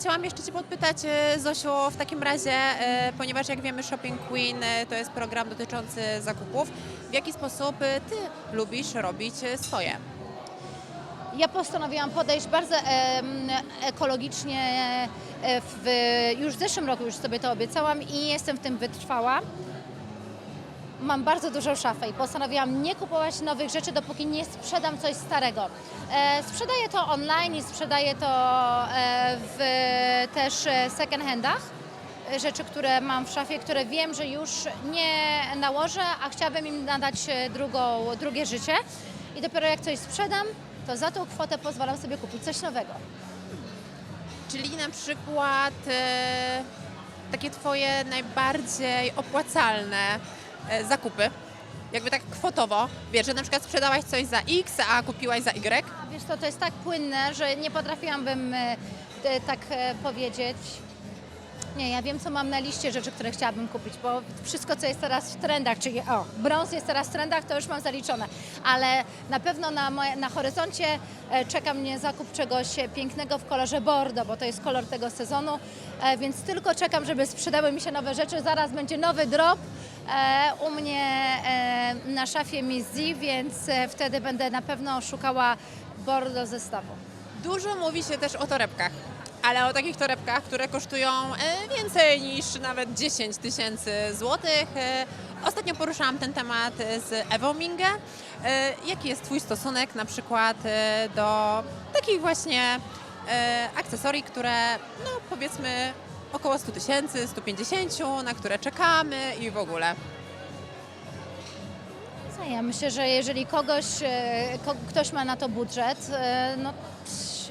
Chciałam jeszcze Cię podpytać, e, Zosiu, w takim razie, e, ponieważ jak wiemy Shopping Queen e, to jest program dotyczący zakupów, w jaki sposób Ty lubisz robić swoje? Ja postanowiłam podejść bardzo ekologicznie. W, już w zeszłym roku już sobie to obiecałam i jestem w tym wytrwała. Mam bardzo dużą szafę i postanowiłam nie kupować nowych rzeczy, dopóki nie sprzedam coś starego. E, sprzedaję to online i sprzedaję to e, w też e, second handach. E, Rzeczy, które mam w szafie, które wiem, że już nie nałożę, a chciałabym im nadać e, drugą, drugie życie. I dopiero jak coś sprzedam, to za tą kwotę pozwalam sobie kupić coś nowego. Czyli na przykład e, takie Twoje najbardziej opłacalne zakupy, jakby tak kwotowo, wiesz, że na przykład sprzedałaś coś za X, a kupiłaś za Y? Wiesz co, to jest tak płynne, że nie potrafiłabym e, e, tak e, powiedzieć. Nie, ja wiem, co mam na liście rzeczy, które chciałabym kupić, bo wszystko, co jest teraz w trendach, czyli o, brąz jest teraz w trendach, to już mam zaliczone. Ale na pewno na, moje, na horyzoncie e, czeka mnie zakup czegoś e, pięknego w kolorze bordo, bo to jest kolor tego sezonu, e, więc tylko czekam, żeby sprzedały mi się nowe rzeczy. Zaraz będzie nowy drop e, u mnie e, na szafie Z, więc e, wtedy będę na pewno szukała bordo zestawu. Dużo mówi się też o torebkach, ale o takich torebkach, które kosztują e, więcej niż nawet 10 tysięcy złotych. E, Ostatnio poruszałam ten temat z Ewą Mingę. E, Jaki jest Twój stosunek na przykład e, do takich właśnie e, akcesorii, które no powiedzmy około 100 tysięcy, 150, na które czekamy i w ogóle. Ja myślę, że jeżeli kogoś, e, ktoś ma na to budżet e, no,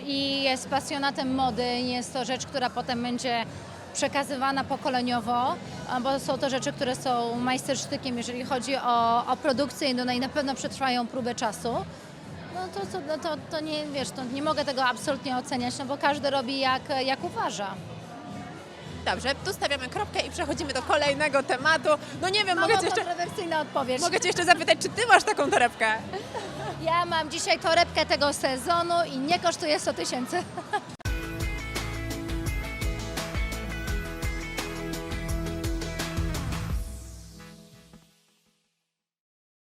i jest pasjonatem mody, i jest to rzecz, która potem będzie przekazywana pokoleniowo, bo są to rzeczy, które są majstersztykiem, jeżeli chodzi o, o produkcję no i na pewno przetrwają próbę czasu. No to, to, no to, to nie, wiesz, to nie mogę tego absolutnie oceniać, no bo każdy robi jak, jak uważa. Dobrze, tu stawiamy kropkę i przechodzimy do kolejnego tematu. No nie wiem, mogę cię jeszcze, kontrowersyjna odpowiedź. mogę cię jeszcze zapytać, czy Ty masz taką torebkę? Ja mam dzisiaj torebkę tego sezonu i nie kosztuje 100 tysięcy.